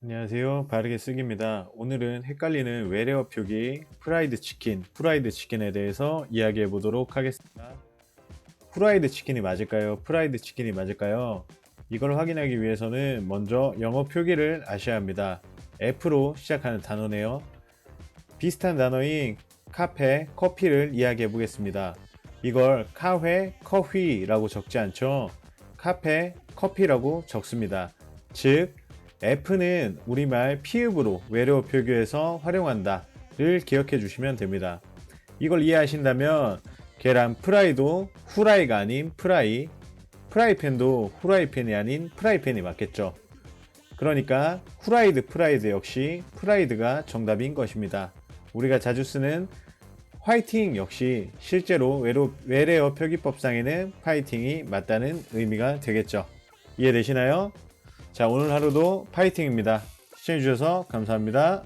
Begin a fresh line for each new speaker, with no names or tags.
안녕하세요. 바르게 쓰기입니다. 오늘은 헷갈리는 외래어 표기 프라이드 치킨, 프라이드 치킨에 대해서 이야기해 보도록 하겠습니다. 프라이드 치킨이 맞을까요? 프라이드 치킨이 맞을까요? 이걸 확인하기 위해서는 먼저 영어 표기를 아셔야 합니다. F로 시작하는 단어네요. 비슷한 단어인 카페, 커피를 이야기해 보겠습니다. 이걸 카회, 커휘라고 적지 않죠? 카페, 커피라고 적습니다. 즉, F는 우리말 피읍으로 외래어 표기에서 활용한다를 기억해 주시면 됩니다. 이걸 이해하신다면 계란 프라이도 후라이가 아닌 프라이, 프라이팬도 후라이팬이 아닌 프라이팬이 맞겠죠. 그러니까 후라이드 프라이드 역시 프라이드가 정답인 것입니다. 우리가 자주 쓰는 화이팅 역시 실제로 외로, 외래어 표기법상에는 파이팅이 맞다는 의미가 되겠죠. 이해되시나요? 자, 오늘 하루도 파이팅입니다. 시청해주셔서 감사합니다.